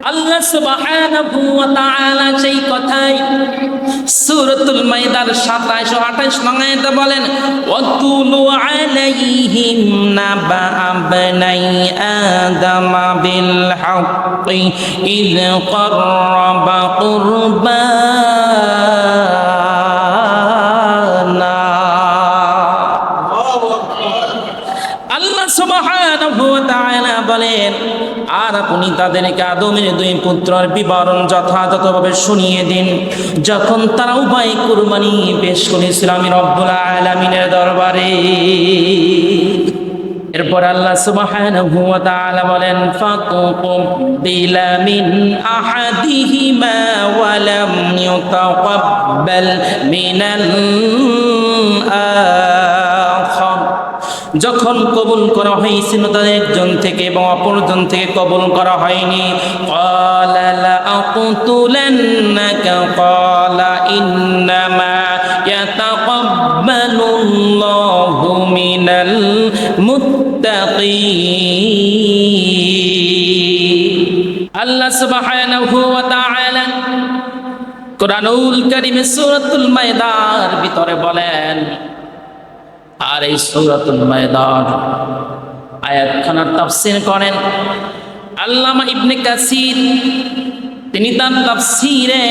আল্লাহ সুবহানাহু ওয়া তাআলা সেই কথাই সূরাতুল মাইদার 27 ও 28 নং আয়াতে বলেন ওয়াতুলু আলাইহিম নাবা আবনাই আদম বিল হক ইয qarraba qurbana তাদেরকে আদমের দুই পুত্রের বিবরণ যথাযথভাবে শুনিয়ে দিন। যখন তারা উভয় কুরবানি পেশ করেছিল আমি রব্বুল আলামিনের দরবারে। এরপর আল্লাহ সুবহানাহু ওয়া তাআলা বলেন ফাতুকবিলা মিন আহাদিহিমা ওয়া লাম ইউতাকাব্বাল মিনাল আখার যখন কবুল করা হয়েছিল তাদের একজন থেকে এবং অপরজন থেকে কবুল করা হয়নি। মিনাল মুত্তাকী আল্লাহ কোরআনুল কারীমে সূরাতুল মায়দার ভিতরে বলেন আর এই সূরাতুল মায়দান আয়াতখানার তাফসীর করেন আল্লামা ইবনে কাসির। তিনি তার তাফসীরে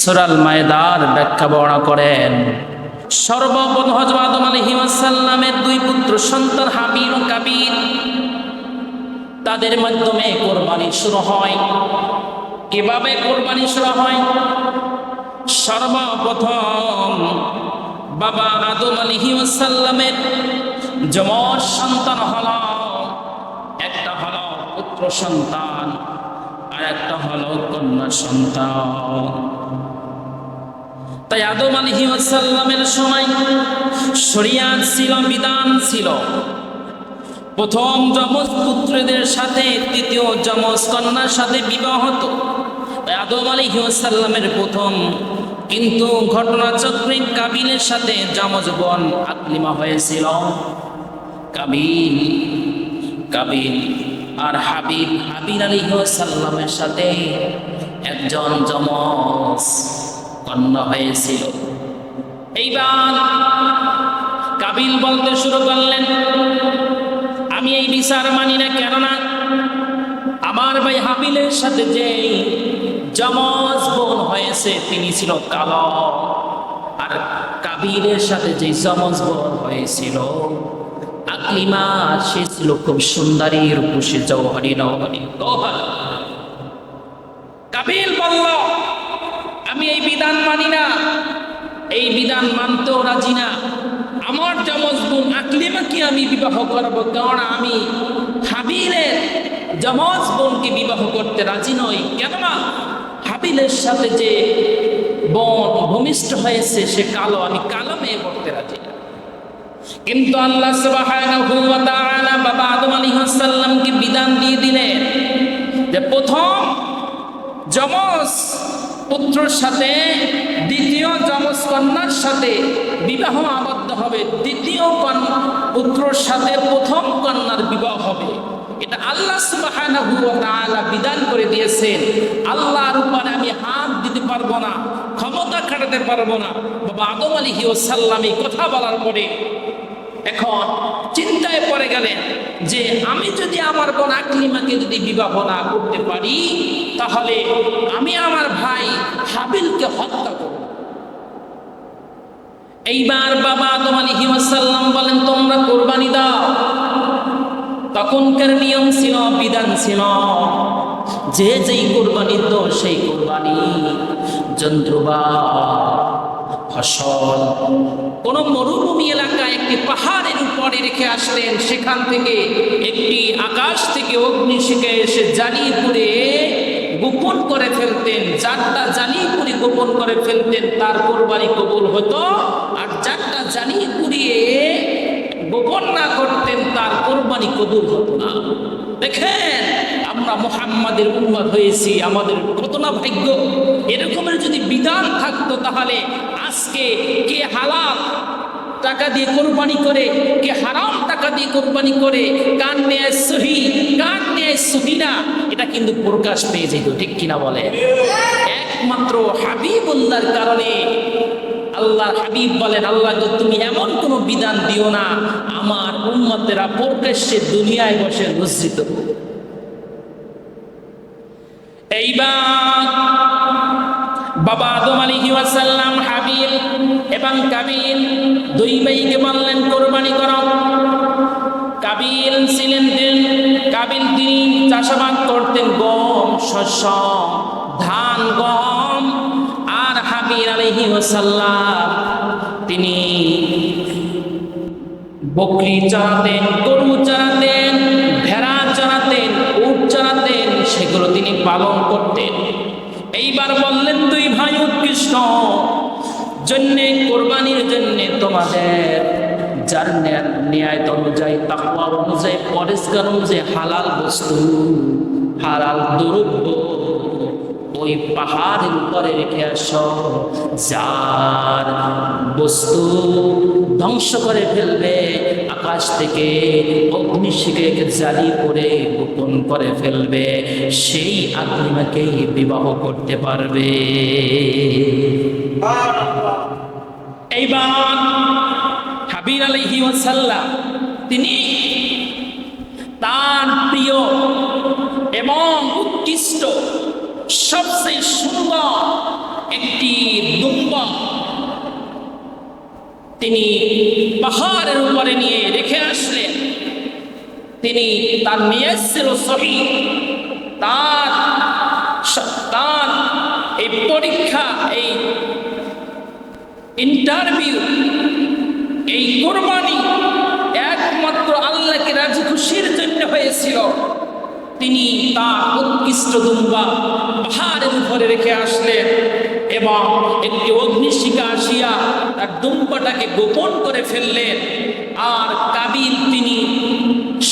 সূরাল মায়দার ব্যাখ্যা বর্ণনা করেন, সর্বপ্রথম হযরত আদম আলাইহিস সালামের দুই পুত্র সন্তান হাবিল ও কাবিল তাদের মাধ্যমে কোরবানি শুরু হয়। কীভাবে কোরবানি শুরু হয়? সর্বপ্রথম বাবা আদম আলিহি ওয়াসাল্লামের যমজ সন্তান হল। একটা হল পুত্র সন্তান, আর একটা হল কন্যা সন্তান। তাই আদম আলিহি ওয়াসাল্লামের সময় শরিয়াত ছিল, বিধান ছিল। প্রথম যমজ পুত্রদের সাথে, তৃতীয় যমজ কন্যার সাথে বিবাহ হতো। আদম আলিহাসাল্লামের প্রথম কিন্তু ঘটনাচক্রে কাবিলের সাথে যমজ বোন আকলিমা হয়েছিল। কাবিল কাবিল আর হাবিব হাবিল আলী আলিহাসাল্লামের সাথে একজন যমজ কন্যা হয়েছিল। এইবার কাবিল বলতে শুরু করলেন, আমি এই বিচার মানি না কেননা আমার ভাই হাবিলের সাথে যে যমজ বোন হয়েছে, তিনি ছিল কালো। আর কাবিলের সাথে যে যমজ বোন হয়েছিল, আকলিমা, সে ছিল খুব সুন্দরী, রূপসী জৌহরি নৌহরি গৌহর। কাবিল বলল, আমি এই বিধান মানি না। এই বিধান মানতেও রাজি না। আমার যমজ বোন আকলিমাকে আমি বিবাহ করব, কারণ আমি হাবিলের যমজ বোনকে বিবাহ করতে রাজি নই। কেননা হাবিলের সাথে যে বন ভূমিষ্ঠ হয়েছে, সে কালো, আমি কালো মেয়ে করতে রাজি কিন্তু আল্লাহ সুবহানাহু বাবা আদম আলাইহিস সালামকে বিধান দিয়ে দিলেন যে প্রথম যমজ পুত্রর সাথে, দ্বিতীয় যমজ কন্যার সাথে বিবাহ আবদ্ধ হবে। দ্বিতীয় পুত্রর সাথে প্রথম কন্যার বিবাহ হবে। এটা আল্লাহ সুবহানাহু ওয়া তাআলা বিধান করে দিয়েছেন। আল্লাহর উপরে আমি হাত দিতে পারব না, ক্ষমতা খাটাতে পারব না। বাবা আদম আলাইহি ওয়াসাল্লাম এই কথা বলার পরে এখন চিন্তায় পড়ে গেলেন যে আমি যদি আমার বোন আকলিমাকে যদি বিবাহ না করতে পারি, তাহলে আমি আমার ভাই হাবিলকে হত্যা করব। এইবার বাবা আদম আলাইহি ওয়াসাল্লাম বলেন, তোমরা কোরবানি দাও। তখনকার নিয়ম ছিল, বিধান ছিল, যে যেই কোরবানি তো সেই কোরবানি। যন্ত্রবা, ফসল, কোন মরুভূমি এলাকায় একটি পাহাড়ের উপরে রেখে আসলেন সেখান থেকে একটি আকাশ থেকে অগ্নি শিখে এসে জ্বালিয়ে পুড়ে গোপন করে ফেলতেন, যারটা জ্বালিয়ে পুড়ে গোপন করে ফেলতেন, তার কোরবানি কবুল হতো, আর যারটা জ্বালিয়ে পুড়িয়ে গোপন না করতেন তার কোরবানি কবুল হতো না। দেখেন, আমরা মোহাম্মদের উন্মাদ হয়েছি, আমাদের কত না ভাগ্য এরকমের যদি বিধান থাকতো তাহলে আজকে কে হালাল টাকা দিয়ে কোরবানি করে, কে হারাম টাকা দিয়ে কোরবানি করে, কার নেয় সহি, কার নেয় সহি না, এটা কিন্তু প্রকাশ পেয়ে যেত, ঠিক কিনা বলে একমাত্র হাবিবুল্লার কারণে আল্লাহর হাবিব বলেন, আল্লাহ তুমি এমন কোনো বিধান দিও না, আমার উম্মতেরা প্রকাশ্যে দুনিয়ায় বসে লজ্জিত। এইবার বাবা আদম ওয়াসাল্লাম হাবিল এবং কাবিল দুই ভাইকে বললেন, কোরবানি করো। কাবিল ছিলেন কাবিল তিনি চাষাবাদ করতেন গম, শস্য, ধান, গম আর হাবিল আলাইহি ওয়াসাল্লাম, তিনি বকরি চড়াতেন, গরু চড়াতেন, ভেড়া চড়াতেন, উট চড়াতেন, সেগুলো তিনি পালন করতেন। এইবার বললেন তুই ভাই উৎকৃষ্ট, জন্যে, কোরবানির জন্যে তোমাদের যার ন্যায় ন্যায় অনুযায়ী তাকওয়া অনুযায়ী, পরিষ্কার অনুযায়ী হালাল বস্তু, হালাল দ্রব্য ওই পাহাড়ের উপরে রেখে আসো, যার বস্তু ধ্বংস করে ফেলবে, আকাশ থেকে অগ্নিশিকে জারি করে গোপন করে ফেলবে, সেই আগ্নিমাকেই বিবাহ করতে পারবে। এইবার হাবির আলহি ওয়াসাল্লাম, তিনি তার প্রিয় এবং উৎকৃষ্ট সবচেয়ে সুন্দর একটি দুম্বা তিনি পাহাড়ের উপরে নিয়ে রেখে আসলেন। তিনি তার নিয়ে এসেছিল সহি তার তার এই পরীক্ষা, এই ইন্টারভিউ এই কোরবানি একমাত্র আল্লাহকে রাজি খুশির জন্য হয়েছিল। তিনি তার উৎকৃষ্ট দুম্বা পাহাড়ের উপরে রেখে আসলেন এবং একটি অগ্নিশিকা আসিয়া তার দুম্বাটাকে গোপন করে ফেললেন। আর কাবিল তিনি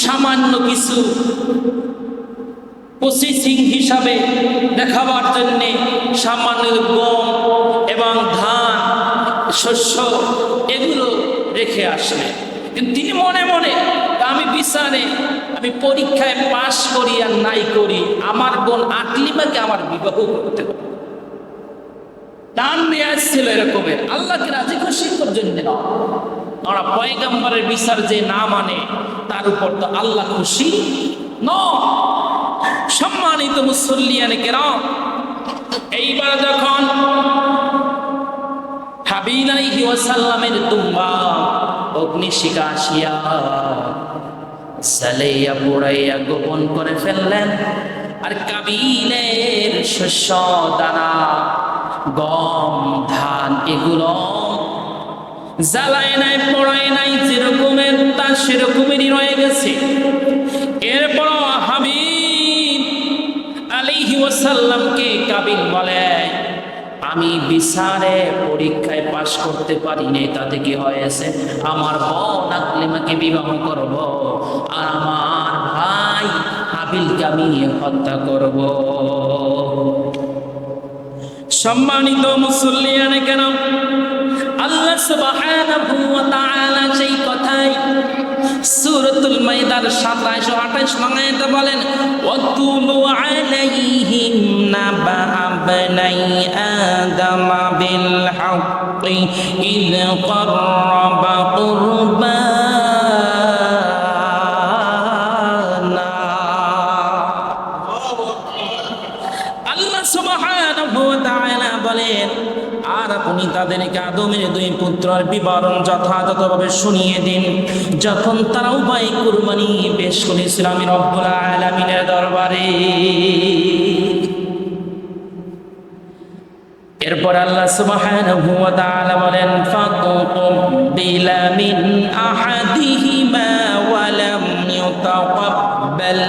সামান্য কিছু প্রসেসিং হিসাবে দেখাবার জন্যে সামান্য গম এবং ধান, শস্য এগুলো রেখে আসলেন। কিন্তু তিনি মনে মনে, আমি বিচারে আমি পরীক্ষায় পাশ করি আর নাই করি, আমার বোন আকলিমাকে আমার বিবাহ করতে হবে। দান নেওয়া ছিল এরকমের আল্লাহকে রাজি খুশি না আমরা পয়গাম্বরের বিচার যে না মানে তার উপর তো আল্লাহ খুশি ন। সম্মানিত মুসল্লিয়ানে কেন এইবার যখন হাবিল আলাইহি ওয়াসাল্লামের দুম্বা অগ্নিশিখা আসিয়া সালাইয়া পোড়াইয়া গোপন করে ফেললেন। আর কাবিলের শস্য, দানা, গম, ধান, এগুলো জ্বালায় নাই, পড়ায় নাই, যেরকমের তা সেরকমেরই রয়ে গেছে। এরপর হাবিব আলিহি ওয়াসাল্লামকে কাবিল বলে আমি বিচারে পরীক্ষায় পাশ করতে পারি পারিনি তাতে কি হয়েছে? আমার বোন আকলিমাকে বিবাহ করব, আর আমার ভাই হাবিলকে আমি হত্যা করব। সম্মানিত মুসল্লিয়ানে কেন আল্লাহ সুবহানাহু ওয়া তাআলা সেই কথাই সূরাতুল মাইদার 27 28 নং আয়াতে বলেন ওয়াতুলু আলাইহিম নাবা আবনাই আদম বিল হাক্কি ইয قربا পুত্রের বিবরণ যথাযথভাবে শুনিয়ে দিন। যখন তারা উভয় কুরবানি পেশ করেছিল আমি রব্বুল আলামিনের দরবারে। এরপর আল্লাহ সুবহানাহু ওয়া তাআলা বলেন ফাকুবিলা মিন আহাদিহিমা ওয়া লাম ইউতাকাব্বাল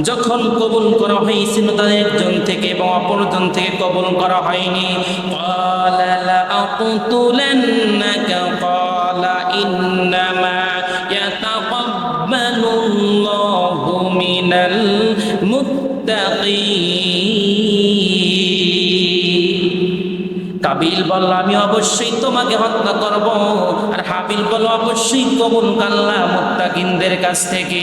যখন কবুল করা হয়েছিল তাদের একজন থেকে এবং অপরজন থেকে কবুল করা হয়নি। কাবিল বলল, আমি অবশ্যই তোমাকে হত্যা করব আর হাবিল বলল, অবশ্যই কবুল কাল্লা মুক্তাকিনদের কাছ থেকে।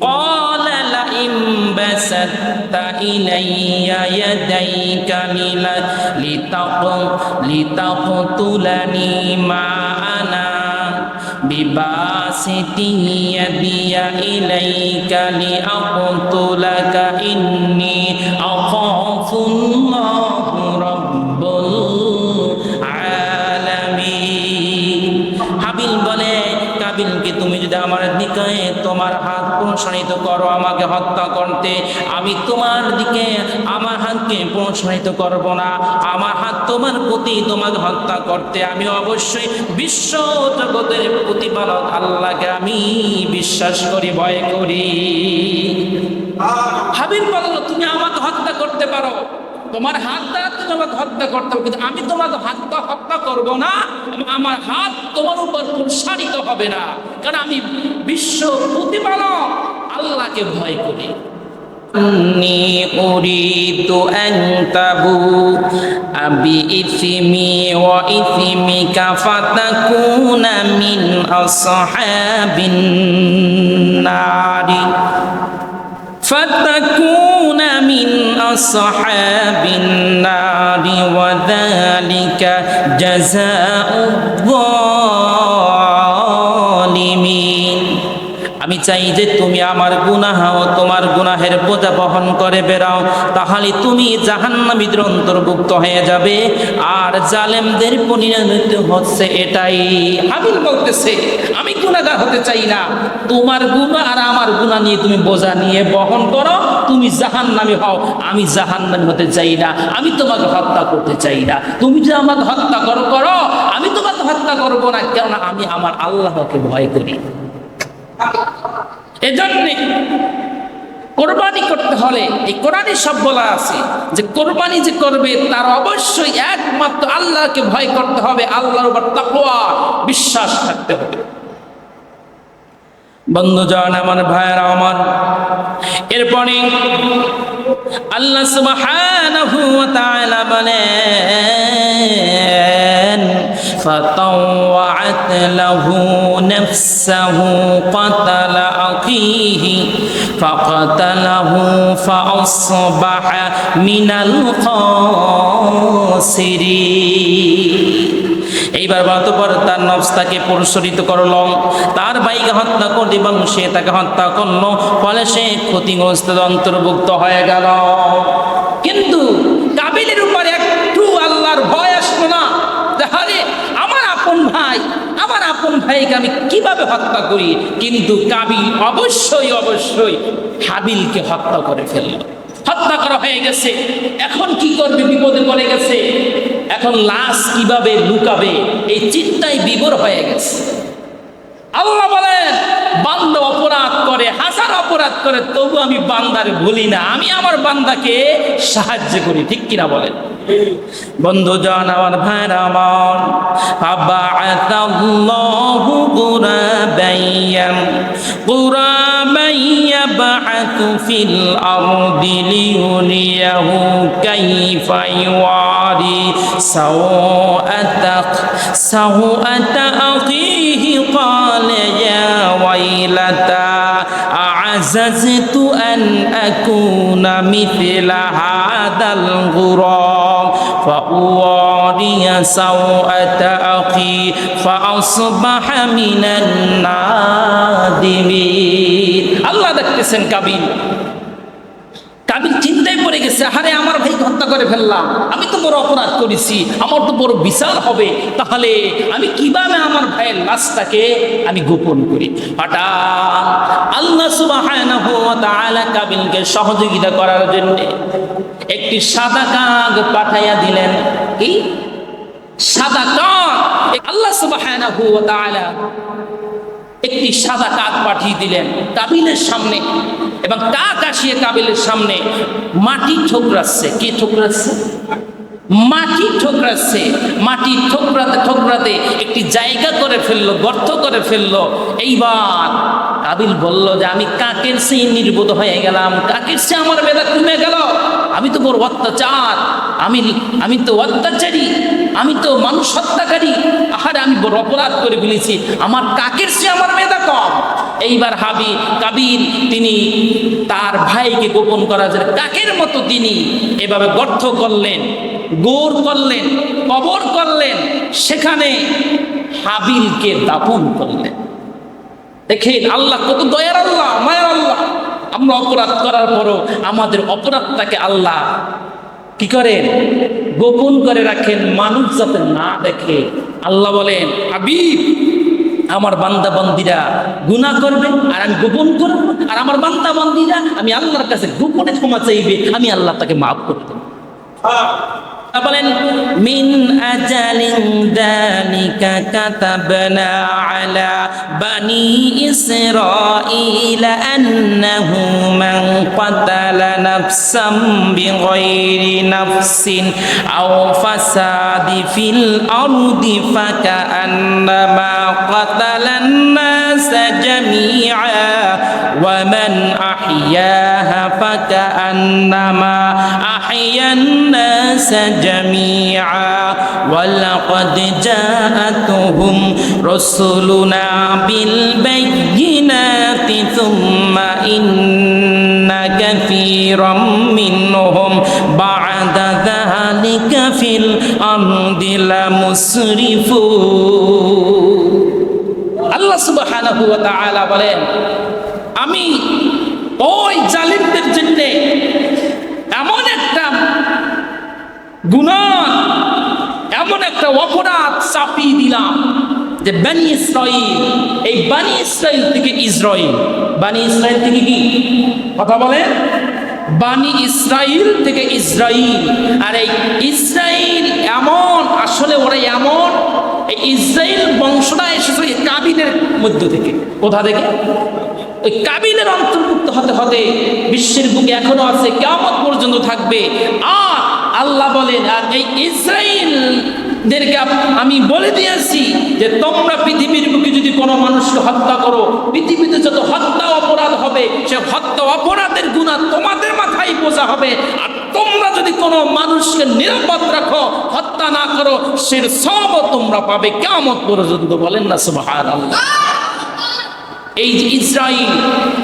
قال لئن بسطت إلي يديك لل- لتق- لتقتلني ما أنا بباسط يدي إليك لأقتلك إني أخاف দিকে তোমার হাত প্রসারিত করো, আমাকে হত্যা করতে। আমি তোমার দিকে, আমার হাতকে প্রসারিত করব না। আমার হাত তোমার প্রতি তোমাকে হত্যা করতে। আমি অবশ্যই বিশ্ব জগতের প্রতিপালক আল্লাহকে আমি বিশ্বাস করি, ভয় করি। হাবিল বলল, তুমি আমাকে হত্যা করতে পারো। তোমার হাত দ্বারা তুমি আমাকে হত্যা করতে হবে কিন্তু আমি তোমাকে হাতটা হত্যা করব না এবং আমার হাত তোমার উপর প্রসারিত হবে না কারণ আমি বিশ্ব প্রতিপালক আল্লাহকে ভয় করি إني أريد أن تبوء بإثمي وإثمك فتكون من أصحاب النار فتكون من أصحاب النار وذلك جزاء الظالمين আমি চাই যে তুমি আমার গুনাহ ও তোমার গুনাহের বোঝা বহন করে বেরাও তাহলে তুমি জাহান্নামীদের অন্তর্ভুক্ত হয়ে যাবে। আর জালেমদের পরিণত হচ্ছে এটাই। হাবিল বলতেছে আমি গুনাহগার হতে চাই না। তোমার গুনাহ আর আমার গুনাহ নিয়ে তুমি বোঝা নিয়ে বহন করো, তুমি জাহান্নামী হও। আমি জাহান্নামী হতে চাই না, আমি তোমাকে হত্যা করতে চাই না। তুমি যে আমাকে হত্যা করো করো, আমি তোমাকে হত্যা করব না, কেননা আমি আমার আল্লাহকে ভয় করি। এজন্যে কোরবানি করতে হলে এই কোরআনে সব বলা আছে যে কোরবানি যে করবে তার অবশ্যই একমাত্র আল্লাহকে ভয় করতে হবে, আল্লাহর উপর তাকওয়া বিশ্বাস থাকতে হবে। বন্ধুজন আমার ভাইয়েরা, আমার, এরপরে আল্লাহ সুবহানাহু ওয়া তাআলা বলেন فطوعت له نفسه قتل أخيه فقتله فأصبح من الخاسرين এইবার অতপর তার নফস তাকে পুরস্কৃত করল তার ভাইকে হত্যা করল এবং সে তাকে হত্যা করলো ফলে সে ক্ষতিগ্রস্ত অন্তর্ভুক্ত হয়ে গেল ভাইকে আমি কীভাবে হত্যা করি? কিন্তু কাবিল অবশ্যই অবশ্যই হাবিলকে হত্যা করে ফেলল। হত্যা করা হয়ে গেছে। এখন কি করবে? বিপদে পড়ে গেছে। এখন লাশ কীভাবে লুকাবে? এই চিন্তায় বিবর হয়ে গেছে। আল্লাহ বলেন, বান্দ অপরাধ করে হাজার অপরাধ করে, তবু আমি বান্দারে বলি না। আমি আমার বান্দাকে সাহায্য করি, ঠিক কিনা বলেন? বন্ধুজন আমার ভাইরা আমার আবাআতাল্লাহু কুরাবাইয়াম কুরাবাইয়া বাআতু ফিল আরদি লিউরিয়াহু কাইফা ইউআরি সাওআতা সাওআতা আখিহি قال يا ويلتى أعززت أن أكون مثل هذا الغراب فأواري سوءة أخي فأصبح من النادمين الله দেখতেছেন কাবিল কাবিল চিন্তায় গেছে আরে আমার ভাই হত্যা করে ফেললাম, আমি তো বড় অপরাধ করেছি, আমার তো বড় বিশাল হবে, তাহলে আমি কীভাবে আমার ভাইয়ের লাশটাকে আমি গোপন করি? কাবিলকে সহযোগিতা করার জন্য একটি সাদা কাক পাঠাইয়া দিলেন। কি? সাদা কাক আল্লাহ তাআলা একটি সাদা কাক পাঠিয়ে দিলেন কাবিলের সামনে। এবং কাক আসিয়ে কাবিলের সামনে, মাটি ঠোকরাচ্ছে। কে ঠোকরাচ্ছে? মাটি ঠোকরাচ্ছে। মাটি ঠোকরাতে ঠোকরাতে একটি জায়গা করে ফেলল, গর্ত করে ফেলল। এইবার কাবিল বলল যে, আমি কাকের সেই নির্বোধ হয়ে গেলাম। কাকের সে আমার বেদা কমে গেল। আমি তো বড় অত্যাচার। আমি আমি তো অত্যাচারী। আমি তো মানুষ হত্যাকারী। আহারে, আমি বড় অপরাধ করে ফেলেছি। আমার কাকের সে আমার মেধা কম। এইবার হাবি কাবির, তিনি তার ভাইকে গোপন করার জন্য কাকের মতো তিনি। এভাবে গর্থ করলেন, গোর করলেন, কবর করলেন, সেখানে হাবিলকে দাপন করলেন। দেখেন, আল্লাহ কত দয়ার আল্লাহ, মায়ার আল্লাহ। আমরা অপরাধ করার পরও আমাদের অপরাধটাকে আল্লাহ কি করেন? গোপন করে রাখেন, মানুষ যাতে না দেখে। আল্লাহ বলেন, হাবিব, আমার বান্দা বান্দিরা গুণা করবে আর আমি গোপন করব। আর আমার বান্দা বান্দিরা আমি আল্লাহর কাছে গোপনে ক্ষমা চাইবে, আমি আল্লাহ তাকে মাফ করে দেব। বলেন মিন আজালিন দালিকা কাতাবনা আলা বানি ইসরাঈলা আন্নাহু মান কাতালা নাফসাম বিগাইরি নাফসিন আও ফাসাদি ফিল আরদি ফাকান্নামা কাতালান নাস জামিআ ওয়া মান আহইয়াহা ফাকান্নামা الناس جميعا ولقد جاءتهم رسلنا بالبينات ثم إن كثيرا منهم بعد ذلك في الأرض لمسرفون আল্লাহ সুবহানাহু ওয়া তাআলা বলেন আমি ওই জালিমদের জন্য গুনাহ এমন একটা অপরাধ চাপিয়ে দিলাম যে বানি ইসরাইল এই বানি ইসরাইল থেকে ইসরাইল বানি ইসরাইল থেকে কি? কথা বলেন। বানি ইসরাইল থেকে ইসরাইল আর এই ইসরাইল এমন, আসলে ওরা এমন, এই ইসরাইল বংশটা এসেছে কাবিলের মধ্য থেকে। কোথা থেকে? ওই কাবিলের অন্তর্ভুক্ত হতে হতে বিশ্বের বুকে এখনও আছে কেমন পর্যন্ত থাকবে। আর আল্লাহ বলেন, আর এই ইসরায়েলদেরকে আমি বলে দিয়েছি যে তোমরা পৃথিবীর বুকে যদি কোনো মানুষকে হত্যা করো, পৃথিবীতে যত হত্যা অপরাধ হবে, সে হত্যা অপরাধের গুণা তোমাদের মাথায় বোঝা হবে। আর তোমরা যদি কোনো মানুষকে নিরাপদ রাখো, হত্যা না করো সে সব তোমরা পাবে। কেমন পর্যন্ত বলেন না সুবাহার আল্লাহ এই যে ইসরায়েল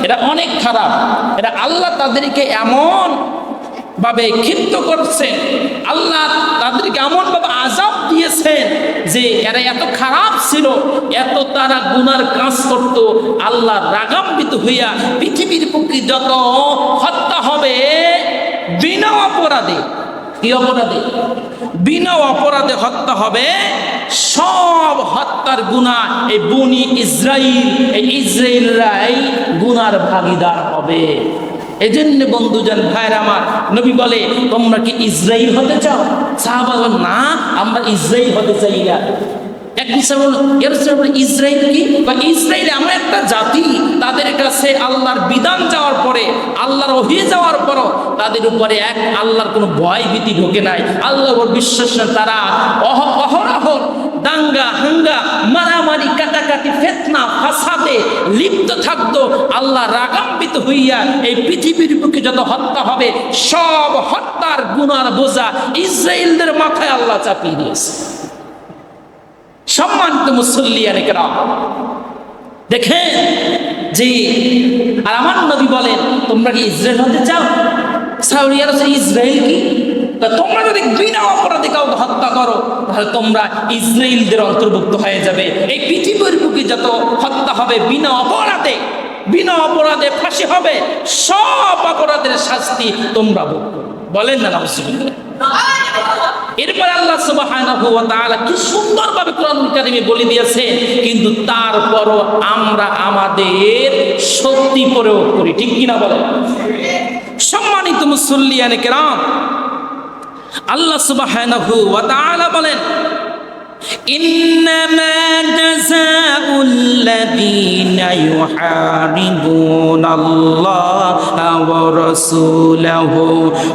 এটা অনেক খারাপ। এটা আল্লাহ তাদেরকে এমন ভাবে ক্ষিপ্ত করছে। আল্লাহ তাদেরকে এমন ভাবে আজাব দিয়েছেন যে এরা এত খারাপ ছিল, এত তারা গুনার কাজ করত। আল্লাহ রাগাম্বিত হইয়া পৃথিবীর পক্ষে যত হত্যা হবে, বিনা অপরাধে, কি অপরাধে? বিনা অপরাধে হত্যা হবে, সব হত্যার গুণা এই বনি ইসরাইল, এই ইসরায়েলরাই গুনার ভাগিদার হবে। এজন্য বন্ধুজন ভাইয়ের আমার নবী বলে তোমরা কি ইসরাইল হতে চাও? সাহাবা না আমরা ইসরাইল হতে চাই না। একদিন সাহেব বলল, "ইয়া রাসূলুল্লাহ, ইসরায়েল কি? বা ইসরায়েল এমন একটা জাতি তাদের কাছে আল্লাহর বিধান যাওয়ার পরে আল্লাহর ওহি যাওয়ার পরও তাদের উপরে এক আল্লাহর কোনো ভয় ভীতি ঢোকে নাই। আল্লাহর বিশ্বাস। তারা অহ অহরহ দাঙ্গা হাঙ্গা মারামারি ফাসাদে লিপ্ত থাকতো, আল্লাহ রাগাম্বিত হইয়া এই পৃথিবীর বুকে যত হত্যা হবে, সব হত্যার গুনার বোঝা ইসরায়েলদের মাথায় আল্লাহ চাপিয়ে দিয়েছে। সম্মানিত মুসল্লিয়ান কেরাম, দেখেন যে, আর আমার নবী বলেন, তোমরা কি ইসরায়েল হতে চাও? সাউরিয়ার ইসরায়েল কি? তোমরা যদি বিনা অপরাধে কাউকে হত্যা করো, তাহলে তোমরা ইসরায়েলদের অন্তর্ভুক্ত হয়ে যাবে। এই পৃথিবীর বুকে যত হত্যা হবে, বিনা অপরাধে বিনা অপরাধে ফাঁসি হবে, সব অপরাধের শাস্তি তোমরা ভোগ বলেন না এরপর আল্লাহ সুবহানাহু ওয়া তাআলা কি সুন্দরভাবে কোরআন কারিমে বলে দিয়েছে, কিন্তু তারপরও আমরা আমাদের সত্যি প্রয়োগ করি। ঠিক কিনা বলেন? সম্মানিত মুসল্লিয়ানে কেরাম আল্লাহ সুবাহ বলেন إنما جزاء الذين يحاربون الله ورسوله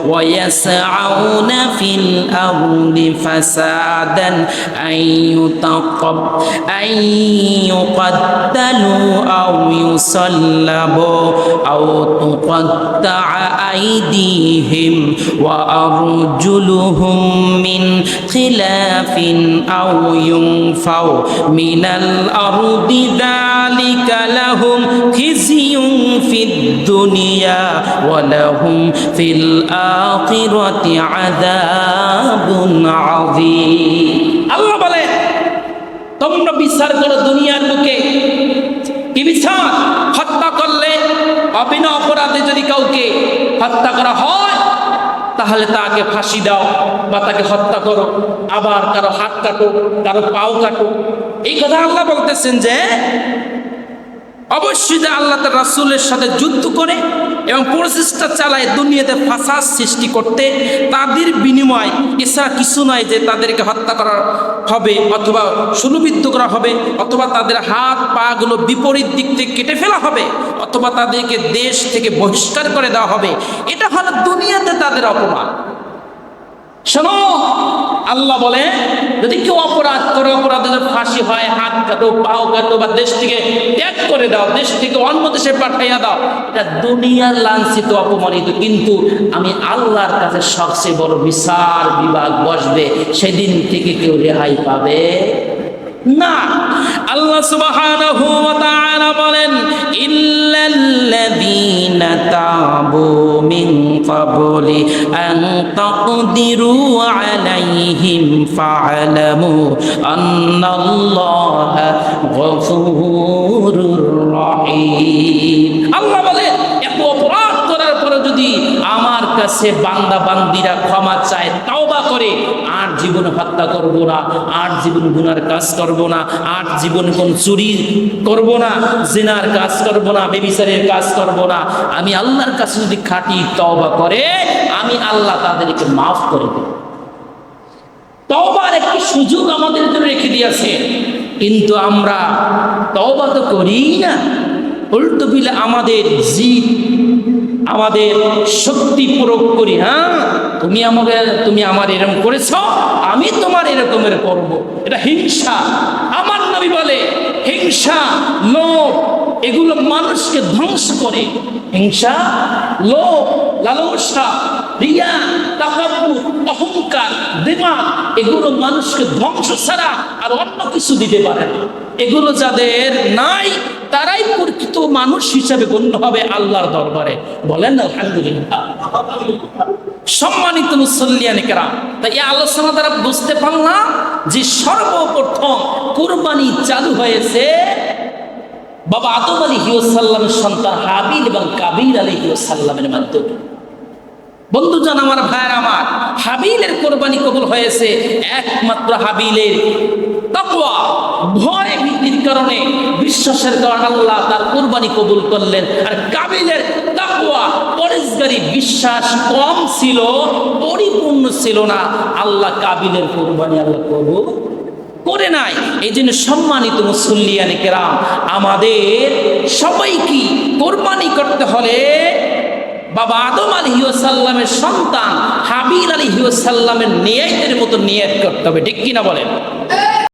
ويسعون في الأرض فسادا أن يتقب أن يقتلوا أو يصلبوا أو تقطع أيديهم وأرجلهم من خلاف أو ينفوا من الأرض ذلك لهم خزي في الدنيا ولهم في الآخرة عذاب عظيم الله বলে তোমরা বিচার করো দুনিয়ার বুকে কি বিচার হত্যা করলে অবিনা অপরাধে যদি কাউকে হত্যা করা হয় তাহলে তাকে ফাঁসি দাও বা তাকে হত্যা করো। আবার কারও হাত কাটো কারও পাও কাটো এই কথা আল্লাহ বলতেছেন যে, অবশ্যই যে আল্লাহ তার রাসূলের সাথে যুদ্ধ করে এবং প্রচেষ্টা চালায় দুনিয়াতে ফাসাদ সৃষ্টি করতে, তাদের বিনিময় এছাড়া কিছু নয় যে তাদেরকে হত্যা করা হবে অথবা সুলভিদ্ধ করা হবে, অথবা তাদের হাত পাগুলো বিপরীত দিক থেকে কেটে ফেলা হবে। অথবা তাদেরকে দেশ থেকে বহিষ্কার করে দেওয়া হবে, এটা হলো দুনিয়াতে তাদের অপমান। শোনো, আল্লাহ বলে, যদি কেউ অপরাধ করে অপরাধ ফাঁসি হয়, হাত কাটো, পাও কাটো, বা দেশ থেকে ত্যাগ করে দাও, দেশ থেকে অন্য দেশে পাঠাইয়া দাও, এটা দুনিয়ার লাঞ্ছিত, অপমানিত। কিন্তু আমি আল্লাহর কাছে সবচেয়ে বড় বিচার বিভাগ বসবে, সেদিন থেকে কেউ রেহাই পাবে না। আল্লাহ সুবহানাহু তাবু মিন ক্বাবলি আন তাকদিরু আলাইহিম ফা'লামু আন্নাল্লাহা গফুরুর রহিম আল্লাহ বলে এত অপরাধ করার পরে যদি আমার কাছে বান্দা বান্দিরা ক্ষমা চায়, তাওবা করে জীবন হত্যা করব না আর জীবন গুনার কাজ করব না আর জীবন কোন চুরি করব না, জেনার কাজ করব না, বেবিচারের কাজ করব না। আমি আল্লাহর কাছে যদি খাটি তওবা করে, আমি আল্লাহ তাদেরকে মাফ করে দেব। তওবার একটি সুযোগ আমাদের জন্য রেখে দিয়েছে। কিন্তু আমরা তওবা তো করি না। উল্টো বিলে আমাদের জিদ আমাদের শক্তি প্রয়োগ করি হ্যাঁ? তুমি আমাকে, তুমি আমার এরকম করেছ, আমি তোমার এরকমের করব। এটা হিংসা। আমার নবী বলে, হিংসা, লোভ, এগুলো মানুষকে ধ্বংস করে। হিংসা, লোভ লালসা, রিয়া তাকাব্বুর অহংকার দিমাগ এগুলো মানুষকে ধ্বংস ছাড়া আর অন্য কিছু দিতে পারে না। এগুলো যাদের নাই, তারাই প্রকৃত মানুষ হিসাবে গণ্য হবে আল্লাহর দরবারে। বলেন আলহামদুলিল্লাহ। সম্মানিত মুসল্লিয়ানে কেরা তাই এই আলোচনা দ্বারা বুঝতে পারলাম যে সর্বপ্রথম কোরবানি চালু হয়েছে বাবা আদম আলী হিউসাল্লামের সন্তান হাবিল এবং কাবির আলী হিউসাল্লামের মাধ্যমে। বন্ধুজন আমার ভাইয়ের আমার, হাবিলের কোরবানি কবুল হয়েছে একমাত্র হাবিলের তাকওয়া। ভয় ভীতির কারণে বিশ্বাসের কারণে আল্লাহ তার কোরবানি কবুল করলেন। আর কাবিলের তাকওয়া পরেশগারি বিশ্বাস কম ছিল, পরিপূর্ণ ছিল না। আল্লাহ কাবিলের কোরবানি আল্লাহ কবুল করে নাই। এই জন্য সম্মানিত মুসল্লিয়ানি কেরাম, আমাদের সবাইকে কোরবানি করতে হলে বাবা আদম আলী সাল্লামের সন্তান হাবিল আলী সাল্লামের নিয়াতের মতো নিয়ত করতে হবে, ঠিক কিনা বলেন?